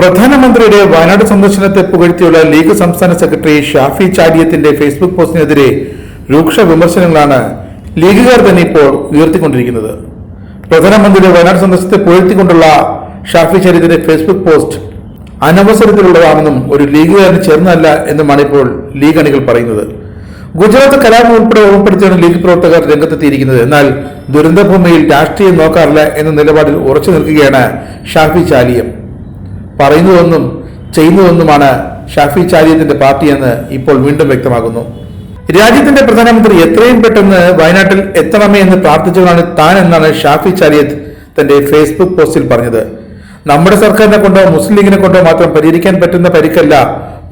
പ്രധാനമന്ത്രിയുടെ വയനാട് സന്ദർശനത്തെ പുകഴ്ത്തിയുള്ള ലീഗ് സംസ്ഥാന സെക്രട്ടറി ഷാഫി ചാടിയത്തിന്റെ ഫേസ്ബുക്ക് പോസ്റ്റിനെതിരെ രൂക്ഷ വിമർശനങ്ങളാണ് ലീഗുകാർ തന്നെ ഇപ്പോൾ ഉയർത്തിക്കൊണ്ടിരിക്കുന്നത്. പ്രധാനമന്ത്രിയുടെ വയനാട് സന്ദർശനത്തെ പുകഴ്ത്തിക്കൊണ്ടുള്ള ഷാഫി ചാടിയത്തിന്റെ ഫേസ്ബുക്ക് പോസ്റ്റ് അനവസരത്തിലുള്ളതാണെന്നും ഒരു ലീഗുകാരന് ചേർന്നല്ല എന്നുമാണ് ഇപ്പോൾ ലീഗ് അണികൾ പറയുന്നത്. ഗുജറാത്ത് കലാപം ഉൾപ്പെടെ ഉൾപ്പെടുത്തിയാണ് ലീഗ് പ്രവർത്തകർ രംഗത്തെത്തിയിരിക്കുന്നത്. എന്നാൽ ദുരന്തഭൂമിയിൽ രാഷ്ട്രീയം നോക്കാറില്ല എന്ന നിലപാടിൽ ഉറച്ചു നിൽക്കുകയാണ് ഷാഫി ചാലിയം പറയുന്നതൊന്നും ചെയ്യുന്നതെന്നുമാണ് ഷാഫി ചാരിയത്തിന്റെ പാർട്ടിയെന്ന് ഇപ്പോൾ വീണ്ടും വ്യക്തമാകുന്നു. രാജ്യത്തിന്റെ പ്രധാനമന്ത്രി എത്രയും പെട്ടെന്ന് വയനാട്ടിൽ എത്തണമേ എന്ന് പ്രാർത്ഥിച്ചവരാണ് താൻ എന്നാണ് ഷാഫി ചാരിയത്ത് തന്റെ ഫേസ്ബുക്ക് പോസ്റ്റിൽ പറഞ്ഞത്. നമ്മുടെ സർക്കാരിനെ കൊണ്ടോ മുസ്ലിം ലീഗിനെ കൊണ്ടോ മാത്രം പരിഹരിക്കാൻ പറ്റുന്ന പരിക്കല്ല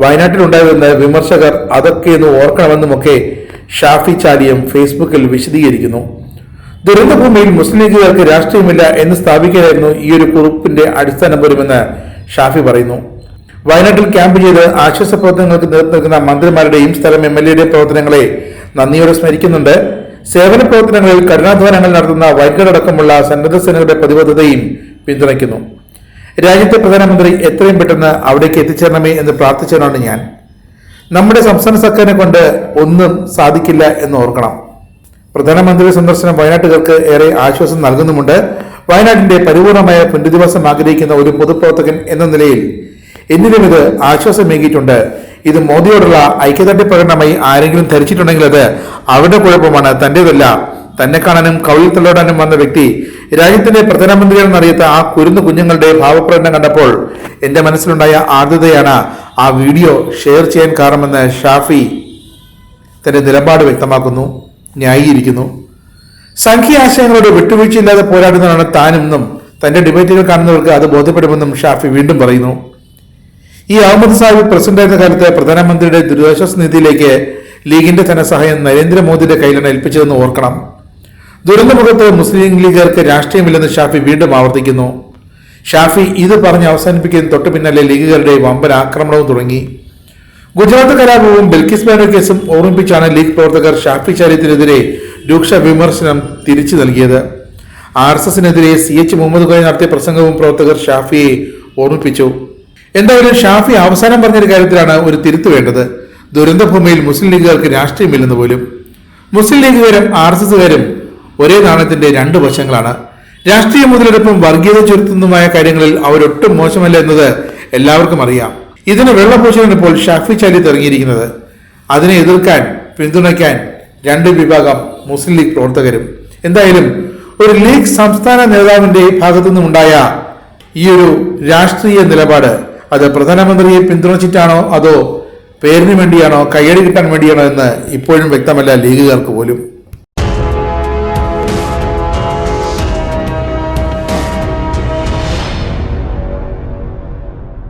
വയനാട്ടിലുണ്ടായതെന്ന് വിമർശകർ അതൊക്കെ അതൊക്കെയെന്ന് ഓർക്കണമെന്നുമൊക്കെ ഷാഫി ചാരിയം ഫേസ്ബുക്കിൽ വിശദീകരിക്കുന്നു. ദുരന്തഭൂമിയിൽ മുസ്ലിം ലീഗുകാർക്ക് രാഷ്ട്രീയമില്ല എന്ന് സ്ഥാപിക്കുകയായിരുന്നു ഈ ഒരു കുറിപ്പിന്റെ അടിസ്ഥാനം പോലുമെന്ന് ഷാഫി പറയുന്നു. വയനാട്ടിൽ ക്യാമ്പ് ചെയ്ത് ആശ്വാസ പ്രവർത്തനങ്ങൾക്ക് നേതൃത്വം നൽകുന്ന മന്ത്രിമാരുടെയും സ്ഥലം എം എൽ എയുടെയും പ്രവർത്തനങ്ങളെ നന്ദിയോടെ സ്മരിക്കുന്നുണ്ട്. സേവന പ്രവർത്തനങ്ങളിൽ കഠിനാധ്വാനങ്ങൾ നടത്തുന്ന വൈദ്യുതടക്കമുള്ള സന്നദ്ധ സേനകളുടെ പ്രതിബദ്ധതയും പിന്തുണയ്ക്കുന്നു. രാജ്യത്തെ പ്രധാനമന്ത്രി എത്രയും പെട്ടെന്ന് അവിടേക്ക് എത്തിച്ചേരണമേ എന്ന് പ്രാർത്ഥിച്ചവനാണ് ഞാൻ. നമ്മുടെ സംസ്ഥാന സർക്കാരിനെ കൊണ്ട് ഒന്നും സാധിക്കില്ല എന്ന് ഓർക്കണം. പ്രധാനമന്ത്രിയുടെ സന്ദർശനം വയനാട്ടുകാർക്ക് ഏറെ ആശ്വാസം നൽകുന്നുമുണ്ട്. വയനാട്ടിന്റെ പരിപൂർണമായ പുനരധിവാസം ആഗ്രഹിക്കുന്ന ഒരു പൊതുപ്രവർത്തകൻ എന്ന നിലയിൽ എന്നിലും ഇത് ആശ്വാസമേകിയിട്ടുണ്ട്. ഇത് മോദിയോടുള്ള ഐക്യദാർഢ്യ പ്രകടനമായി ആരെങ്കിലും ധരിച്ചിട്ടുണ്ടെങ്കിൽ അത് അവരുടെ കുഴപ്പമാണ് തന്റേതല്ല. തന്നെ കാണാനും കവിളിൽ തള്ളോടാനും വന്ന വ്യക്തി രാജ്യത്തിന്റെ പ്രധാനമന്ത്രിയാണെന്നറിയാത്ത ആ കുരുന്നു കുഞ്ഞുങ്ങളുടെ ഭാവപ്രകടനം കണ്ടപ്പോൾ എന്റെ മനസ്സിലുണ്ടായ ആർദ്രതയാണ് ആ വീഡിയോ ഷെയർ ചെയ്യാൻ കാരണമെന്ന് ഷാഫി തന്റെ നിലപാട് വ്യക്തമാക്കുന്നു ന്യായീകരിക്കുന്നു. സംഖ്യ ആശയങ്ങളോട് വിട്ടുവീഴ്ചയില്ലാതെ പോരാടുന്നതാണ് താനെന്നും തന്റെ ഡിബേറ്റുകൾ കാണുന്നവർക്ക് അത് ബോധ്യപ്പെടുമെന്നും ഷാഫി വീണ്ടും പറയുന്നു. ഈ അഹമ്മദ് സാഹിബ് പ്രസിഡന്റായിരുന്ന കാലത്ത് പ്രധാനമന്ത്രിയുടെ ദുരിതാശ്വാസ നിധിയിലേക്ക് ലീഗിന്റെ ധനസഹായം നരേന്ദ്രമോദിയുടെ കയ്യിലാണ് ഏൽപ്പിച്ചതെന്ന് ഓർക്കണം. ദുരന്തമുഖത്ത് മുസ്ലിം ലീഗുകാർക്ക് രാഷ്ട്രീയമില്ലെന്ന് ഷാഫി വീണ്ടും ആവർത്തിക്കുന്നു. ഷാഫി ഇത് പറഞ്ഞ് അവസാനിപ്പിക്കുന്ന തൊട്ടു പിന്നാലെ ലീഗുകാരുടെ വമ്പൻ ആക്രമണവും തുടങ്ങി. ഗുജറാത്ത് കലാപവും ബൽക്കിസ് ബാനോ കേസും ഓർമ്മിപ്പിച്ചാണ് ലീഗ് പ്രവർത്തകർ ഷാഫി ചാരിയത്തിനെതിരെ രൂക്ഷ വിമർശനം തിരിച്ചു നൽകിയത്. ആർ എസ് എസിനെതിരെ സി എച്ച് മുഹമ്മദ് കോയ നടത്തിയ പ്രസംഗവും പ്രവർത്തകർ ഷാഫിയെ ഓർമ്മിപ്പിച്ചു. എന്തായാലും ഷാഫി അവസാനം പറഞ്ഞൊരു കാര്യത്തിലാണ് ഒരു തിരുത്തു വേണ്ടത്. ദുരന്തഭൂമിയിൽ മുസ്ലിം ലീഗുകാർക്ക് രാഷ്ട്രീയമില്ലെന്ന് പോലും. മുസ്ലിം ലീഗുകാരും ആർ എസ് എസുകാരും ഒരേ നാണയത്തിന്റെ രണ്ട് വശങ്ങളാണ്. രാഷ്ട്രീയ മുതലെടുപ്പും വർഗീയത ചുരുത്തുന്നതുമായ കാര്യങ്ങളിൽ അവരൊട്ടും മോശമല്ല എന്നത് എല്ലാവർക്കും അറിയാം. ഇതിന് വെള്ളപൂശനാണ് ഇപ്പോൾ ഷാഫി ചാലി തിറങ്ങിയിരിക്കുന്നത് അതിനെ എതിർക്കാൻ പിന്തുണയ്ക്കാൻ രണ്ട് വിഭാഗം മുസ്ലിം ലീഗ് പ്രവർത്തകരും. എന്തായാലും ഒരു ലീഗ് സംസ്ഥാന നേതാവിന്റെ ഭാഗത്തു നിന്നുണ്ടായ ഈ ഒരു രാഷ്ട്രീയ നിലപാട് അത് പ്രധാനമന്ത്രിയെ പിന്തുണച്ചിട്ടാണോ അതോ പേരിന് വേണ്ടിയാണോ കയ്യടി കിട്ടാൻ വേണ്ടിയാണോ എന്ന് ഇപ്പോഴും വ്യക്തമല്ല ലീഗുകാർക്ക് പോലും.